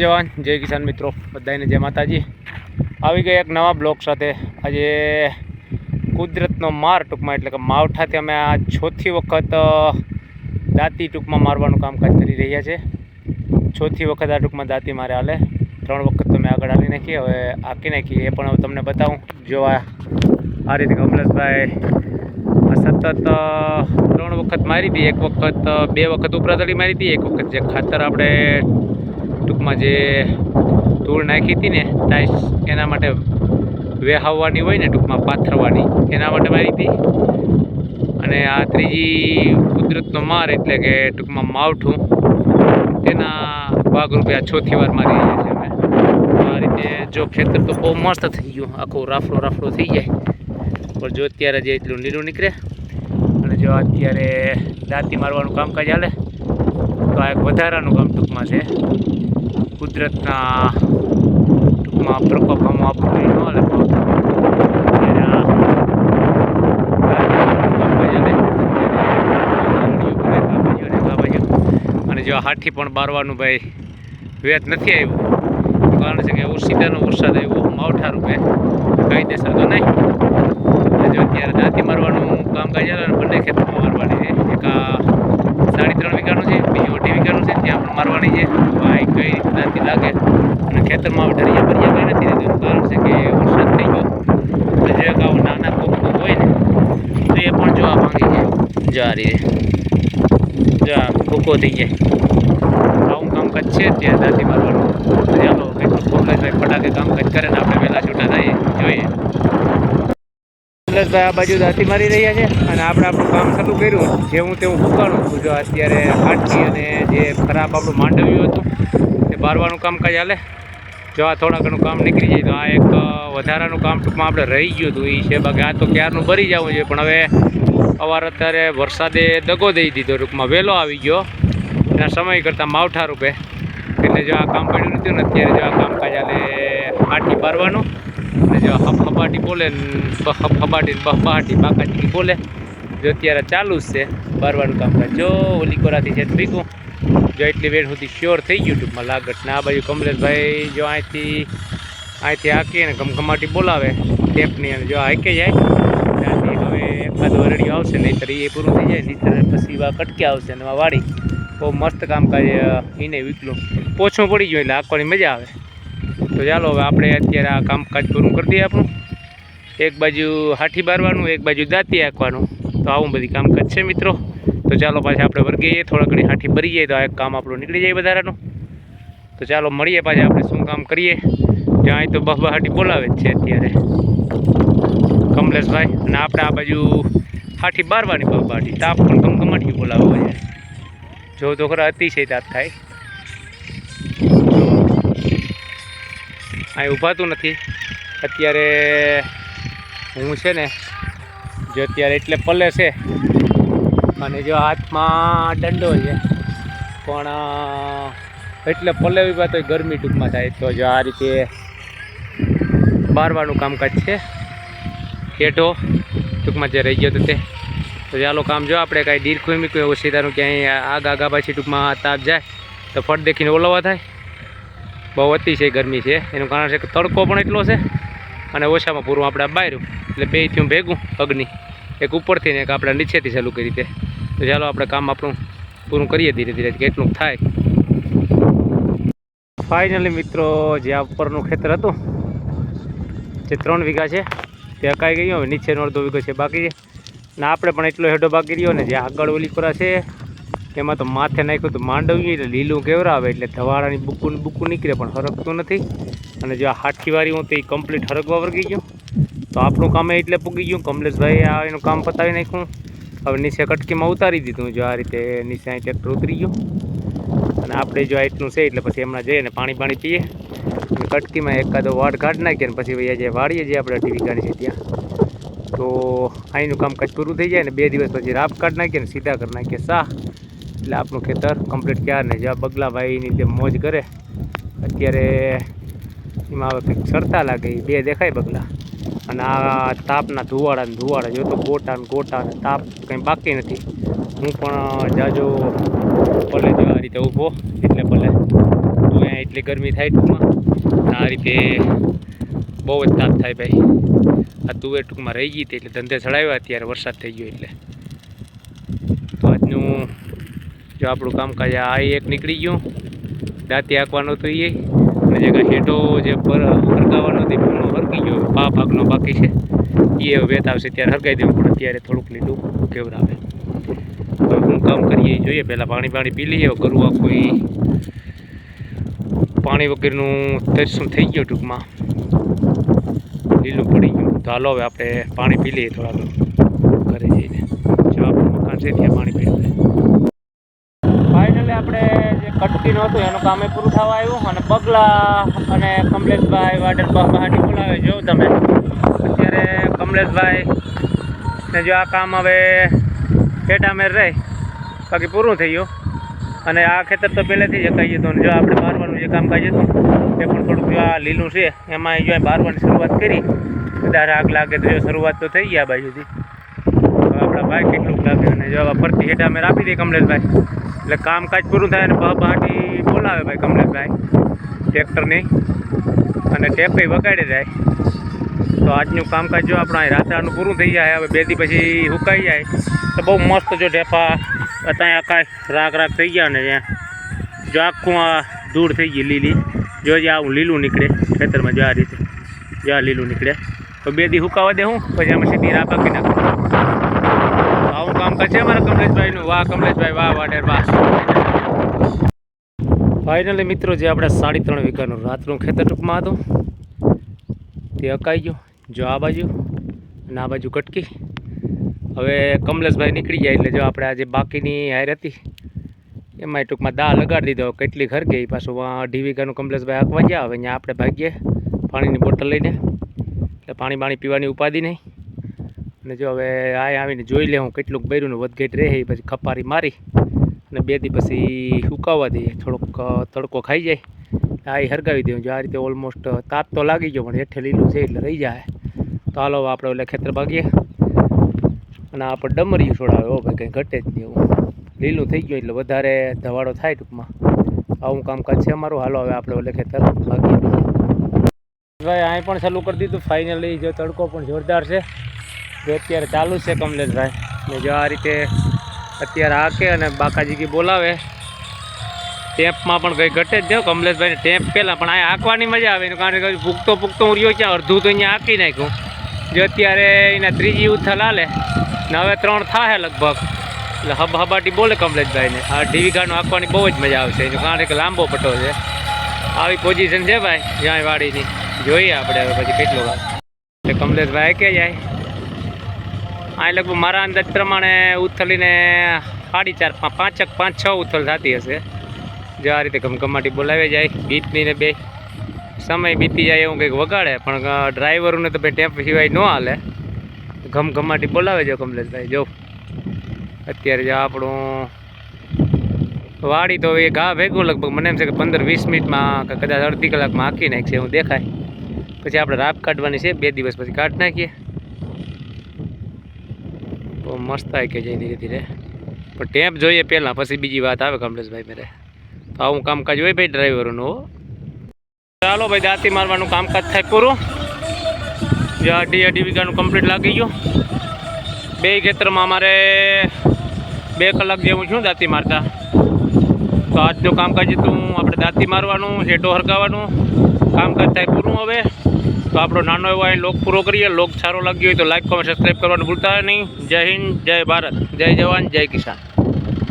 જવાન, જય કિસાન મિત્રો. બધાને જય માતાજી. આવી ગયા એક નવા બ્લોક સાથે. આજે કુદરતનો માર ટૂંકમાં, એટલે કે માવઠાથી અમે આ ચોથી વખત દાંતી ટૂંકમાં મારવાનું કામકાજ કરી રહ્યા છે. ચોથી વખત આ ટૂંકમાં દાંતી મારે હાલે. ત્રણ વખત તો મેં આગળ હાલી નાખી, હવે આંકી નાખી. એ પણ હવે તમને બતાવું. જો આ આ રીતે કમલેશભાઈ સતત ત્રણ વખત મારી હતી. એક વખત બે વખત ઉપરાતળી મારી હતી. એક વખત જે ખાતર આપણે ટૂંકમાં જે ધૂળ નાખી હતી ને ટાઈસ એના માટે વેહાવવાની હોય ને ટૂંકમાં પાથરવાની, એના માટે મારી હતી. અને આ ત્રીજી કુદરતનો માર એટલે કે ટૂંકમાં માવઠું, તેના ભાગરૂપે આ ચોથી વાર મારી રહ્યા છે અમે. આ રીતે જો ખેતર તો બહુ મસ્ત થઈ ગયું, આખું રાફડો રાફડો થઈ જાય. પણ જો અત્યારે જે એટલું લીલું નીકળે, અને જો અત્યારે દાંતી મારવાનું કામકાજ હાલે, તો આ એક વધારાનું કામ ટૂંકમાં છે. કુદરતના ટૂંકમાં પ્રકોપ આમ આપણું કંઈ ન બાજુ અને જો હાથી પણ બારવાનું ભાઈ વેત નથી આવ્યું. કારણ છે કે ઓશિતાનો વરસાદ આવ્યો, માવઠા રૂપે. કાયદેસર તો નહીં. જો અત્યારે દાંતી મારવાનું કામકાજ ચાલે ને બંને ખેતરમાં મારવાની છે. એક આ સાડી ત્રણ વીઘાનું છે બીજું અઢી વીઘાનું છે ત્યાં પણ મારવાની છે ભાઈ કઈ રીતે દાંતી લાગે અને ખેતરમાં ઢરિયા ભરિયા નથી એનું કારણ છે કે વરસાદ થઈ ગયો. એટલે જે કાંઈ નાના કોક હોય ને તો એ પણ જોવા ભાંગી જાય જો આ રીતે જો આ ભૂકો થઈ જાય. આવું કામકાજ છે ત્યાં દાંતી મારવાનું ચાલો કોમલેશભાઈ ફટાકે કામકાજ કરે ને આપણે વહેલા છૂટા થઈએ. જોઈએ. આ બાજુ દાંતી મારી રહ્યા છે અને આપણે આપણું કામ શરૂ કર્યું. જેવું તેવું ફૂકાણું હતું જો અત્યારે હાટકી અને જે ખરાબ આપણું માંડવ્યું હતું તે બારવાનું કામકાજ હાલે. જો આ થોડા ઘણું કામ નીકળી જાય તો આ એક વધારાનું કામ ટૂંકમાં આપણે રહી ગયું હતું એ છે. બાકી આ તો ક્યારનું ભરી જવું જોઈએ પણ હવે અવાર અત્યારે વરસાદે દગો દઈ દીધો ટૂંકમાં. વહેલો આવી ગયો. એના સમય કરતાં માવઠા રૂપે. એટલે જો આ કામ પડ્યું નથી અત્યારે જો આ કામકાજ હાલે હાટી બારવાનું અને જો હપ હપાટી બોલે હપ હપાટી ને બહપાટી બાકાટી બોલે. જો અત્યારે ચાલુ જ છે બારવાનું કામકાજ. જો ઓલી કોરાથી છે ભીગું જો એટલી વેર સુધી શ્યોર થઈ ગયું ટૂંકમાં લાગત ને આ બાજુ કમલેશભાઈ જો અહીંથી અહીંથી હાકી ને ગમગમાટી બોલાવે, ટેપની અને જો હાંકે જાય, ત્યાંથી હવે એકાદ વરડીઓ આવશે, નહીંતર એ પૂરું થઈ જાય, નહીંતર પછી વા કટકે આવશે અને એમાં વાળી. બહુ મસ્ત કામકાજ એને વીકલું પોછું પડી ગયું એટલે હાંકવાની મજા આવે. તો ચાલો હવે આપણે અત્યારે આ કામકાજ પૂરું કરી દઈએ આપણું. એક બાજુ હાથી બારવાનું, એક બાજુ દાંતી હાંકવાનું. તો આવું બધી કામકાજ છે મિત્રો. તો ચાલો પાછા આપણે વર્ગીએ થોડા ઘણી હાથી ભરી તો આ એક કામ આપણું નીકળી જાય વધારાનું તો ચાલો મળીએ પાછા, આપણે શું કામ કરીએ? ત્યાં તો બહબહાટી બોલાવે જ છે અત્યારે. કમલેશભાઈ અને આપણે આ બાજુ હાઠી બારવાની બહબહાટી તાપ પણ ગમગમાટી બોલાવે છે જો તો ખરા અતિશય તાપ થાય. અહીં ઊભાતું નથી. અત્યારે હું છે ને, જો અત્યારે એટલે પલે છે અને જો હાથમાં દંડો છે, પણ એટલે પલેવી તો ગરમી ટૂંકમાં થાય. તો જો આ રીતે બારવાનું કામકાજ છે. હેઠો ટૂંકમાં જે રહી ગયો હતો તે. તો ચાલો કામ જો આપણે કાંઈ દીર ખુમી કોઈ સીધાનું ક્યાંય આગ આગા પાછી ટૂંકમાં તાપ જાય, તો ફટ દેખીને ઓલવા થાય. બહુ અતિશય ગરમી છે. એનું કારણ છે કે તડકો પણ એટલો છે અને ઓછામાં પૂરું આપણે બાર્યું એટલે બે થયું ભેગું અગ્નિ. એક ઉપરથી ને એક આપણે નીચેથી ચાલુ કરી રીતે તો ચાલો આપણે કામ આપણું પૂરું કરીએ ધીરે ધીરે કેટલું થાય. ફાઇનલી મિત્રો, જે આ ઉપરનું ખેતર હતું, જે ત્રણ વીઘા છે, તે અકાઈ ગયું. હવે નીચેનો અડધો વીઘો છે બાકી ને આપણે પણ એટલો હેડો બાકી રહ્યો ને, જે આગળ ઓલી કોરા છે એમાં તો માથે નાખ્યું તો માંડવ્યું, એટલે લીલું કેવરાવે, એટલે ધવાળાની બુકું બુકું નીકળે, પણ હરકતું નથી. અને જો આ હાથીવાળી હું તો એ કમ્પ્લીટ હરકવા વર્ગી ગયું. તો આપણું કામ એટલે પૂગી ગયું. કમલેશભાઈ આ એનું કામ પતાવી નાખ્યું. હવે નીચે કટકીમાં ઉતારી દીધું. જો આ રીતે નીચે અહીં ટ્રેક્ટર ઉતરી ગયું. અને આપણે જો આટલું છે, એટલે પછી હમણાં જઈએ ને પાણી પાણી પીએ. કટકીમાં એકાદો વાડ કાઢી નાખીએ ને પછી ભાઈ જે વાડીએ જે આપણે ટીવી કાઢી છે ત્યાં. તો અહીંનું કામકાજ પૂરું થઈ જાય ને બે દિવસ પછી રાપ કાઢી નાખીએ ને સીધા કરી નાખીએ સા એટલે આપણું ખેતર કમ્પ્લીટ ક્યાર ને જ્યાં બગલાભાઈની જે મોજ કરે. અત્યારે એમાં હવે કંઈક સરતા લાગે, એ બે દેખાય બગલા. અને આ તાપના ધુવાડા ને ધુવાડા જો તો ગોટા ને ગોટા ને તાપ કંઈ બાકી નથી. હું પણ જાજો ભલે જો આ રીતે ઊભો, એટલે ભલે. અહીંયા એટલી ગરમી થાય ટૂંકમાં આ રીતે બહુ જ તાપ થાય ભાઈ. આ તુવેર ટૂંકમાં રહી ગઈ હતી એટલે ધંધે ચડાવ્યા અત્યારે વરસાદ થઈ ગયો એટલે. તો આજનું જો આપણું કામકાજ આ એક નીકળી ગયું. દાંતી આંકવાનું હતું એ અને જે કાંઈ હેઠો જે પર હરગાવાનો તે પૂર્ણ હરકી ગયો. પા ભાગનો બાકી છે. એ વેત આવશે ત્યારે હરગાઈ દેવું પણ અત્યારે થોડુંક લીલું કેવડાવે. હવે હું કામ કરીએ જોઈએ, પહેલાં પાણી પાણી પી લઈએ કરવું કોઈ પાણી વગેરેનું તરસું થઈ ગયું ટૂંકમાં. લીલું પડી ગયું. તો હાલો હવે આપણે પાણી પી લઈએ થોડા ઘરે જઈને. જો આપણું મકાન છે, ત્યાં પાણી પી કટકીનું હતું, એનું કામ એ પૂરું થવા આવ્યું અને પગલા અને કમલેશભાઈ વાડર બહાટી બોલાવે જો તમે? અત્યારે કમલેશભાઈ ને જો આ કામ હવે પેટામેર રહે, બાકી પૂરું થઈ ગયું. અને આ ખેતર તો પહેલેથી જ કહી તો જો આપણે બારવાનું જે કામ કામકાજ હતું, એ પણ થોડુંક જો આ લીલું છે, એમાં જો બારવાની શરૂઆત કરી, વધારે આગ લાગે તો શરૂઆત તો થઈ ગયા બાજુથી. આપણા ભાઈ કેટલું લાગે અને જો ફરતી હેઠા અમે આપી દઈએ કમલેશભાઈ. એટલે કામકાજ પૂરું થાય અને બહાટી બોલાવે ભાઈ કમલેશભાઈ, ટ્રેક્ટરની. અને ટેપે વગાડી જાય તો આજનું કામકાજ જો આપણે અહીં રાત્રાનું પૂરું થઈ જાય, હવે બે પછી સુકાઈ જાય. તો બહુ મસ્ત જો ઢેફા અત્યારે આખા રાગ રાગ થઈ ગયા ને ત્યાં. જો આખું આ દૂર થઈ ગઈ લીલી. જો જે આવું લીલું નીકળે, ખેતરમાં જો આ રીતે. જો આ લીલું નીકળે. તો બે દી સુકાવા દે હું, પછી આમાં સીધી રા પાકી નાખું. આવું કામકાજ છે અમારા કમલેશભાઈનું. વાહ, કમલેશભાઈ, વાહ વાડેર વાહ. ફાઇનલી મિત્રો, જે આપણે સાડી ત્રણ વીઘાનું રાતનું ખેતર ટૂંકમાં હતું, તે અકાઈ ગયું. જો આ બાજુ અને આ બાજુ કટકી. હવે કમલેશભાઈ નીકળી જાય એટલે જો આપણે આજે બાકીની હાર હતી એમાં ટૂંકમાં દા લગાડી દીધો. કેટલી ઘર ગઈ. પાછું અઢી વીઘાનું કમલેશભાઈ આંકવા ગયા. હવે અહીંયા આપણે ભાગીએ પાણીની બોટલ લઈને. એટલે પાણી બાણી પીવાની ઉપાધિ નહીં. અને જો હવે આ આવીને જોઈ લે હું કેટલુંક બૈરું ને વધઘેટ રહે પછી ખપારી મારી અને બે દી પછી સુકાવવા દઈએ. થોડોક તડકો ખાઈ જાય. આ હરગાવી દઉં જો આ રીતે ઓલમોસ્ટ તાપ તો લાગી ગયો પણ હેઠે લીલું છે એટલે રહી જાય. તો હાલો આપણે ઓલે ખેતર ભાગીએ. અને આપણે ડમરિયું છોડાવે. હો ભાઈ, કંઈ ઘટે જ નહીં એવું. લીલું થઈ ગયું એટલે વધારે ધવાડો થાય ટૂંકમાં. આવું કામકાજ છે અમારું. હાલો હવે આપણે ઓલે ખેતર ભાગીએ. ભાઈ અહીં પણ ચાલુ કરી દીધું. ફાઇનલી જો તડકો પણ જોરદાર છે. જો અત્યારે ચાલુ છે કમલેશભાઈ. ને જો આ રીતે અત્યારે હાકે અને બાકાજીકી બોલાવે. ટેમ્પમાં પણ કંઈ ઘટે જ જો કમલેશભાઈને ટેમ્પ પહેલાં પણ આ હાંકવાની મજા આવે. એનું કારણ કે ભૂખતો પૂગતો હું રહ્યો ક્યાં? અડધું તો અહીંયા હાંકી નાખ્યું. જો અત્યારે એના ત્રીજી ઉથલ હાલે. ને હવે ત્રણ થાય લગભગ. એટલે હબ હબાટી બોલે કમલેશભાઈને. આ ડીવીગાનું હાંકવાની બહુ જ મજા આવશે. એનું કારણ કે લાંબો પટ્ટો છે. આવી પોઝિશન છે ભાઈ જ્યાં વાડીની જોઈએ આપણે હવે પછી કેટલો વાર. એટલે કમલેશભાઈ કે જાય. આ લગભગ મારા અંદાજ પ્રમાણે ઉથલીને સાડી ચાર પાંચક પાંચ છ ઉથલ થતી હશે. જો આ રીતે ગમગમાટી બોલાવી જાય ગીતની ને બે. સમય બીતી જાય એવું કંઈક વગાડે, પણ ડ્રાઈવરોને તો ભાઈ ટેમ્પ સિવાય ન હાલે. ઘમઘમાટી બોલાવે છે કમલેશભાઈ, જો. અત્યારે જો આપણું વાડી તો એ ઘા ભેગું લગભગ મને એમ છે કે પંદર વીસ મિનિટમાં કે કદાચ અડધી કલાકમાં હાંકી નાખશે એવું દેખાય. પછી આપણે રાપ કાઢવાની છે, બે દિવસ પછી કાઢી નાખીએ. બહુ મસ્ત આવી કે જાય ધીરે ધીરે. પણ ટેમ્પ જોઈએ પહેલાં, પછી બીજી વાત આવે કમલેશભાઈ મેરે. તો આવું કામકાજ હોય ભાઈ ડ્રાઈવરનું, હો. ચાલો ભાઈ, દાંતી મારવાનું કામકાજ થાય પૂરું. જે અઢી અઢી વીઘાનું કમ્પ્લીટ લાગી ગયું. બે ખેતરમાં અમારે બે કલાક જેવું છું દાંતી મારતા. તો આજનું કામકાજ હતું, આપણે દાંતી મારવાનું હેઠો હરકાવાનું કામકાજ થાય પૂરું હવે. તો આપણો નાનો એવો અહીં લોક પૂરો કરીએ. લોક સારો લાગ્યો હોય તો લાઈક કોમેન્ટ સબસ્ક્રાઈબ કરવાનું ભૂલતા નહીં. જય હિન્દ, જય ભારત. જય જવાન, જય કિસાન.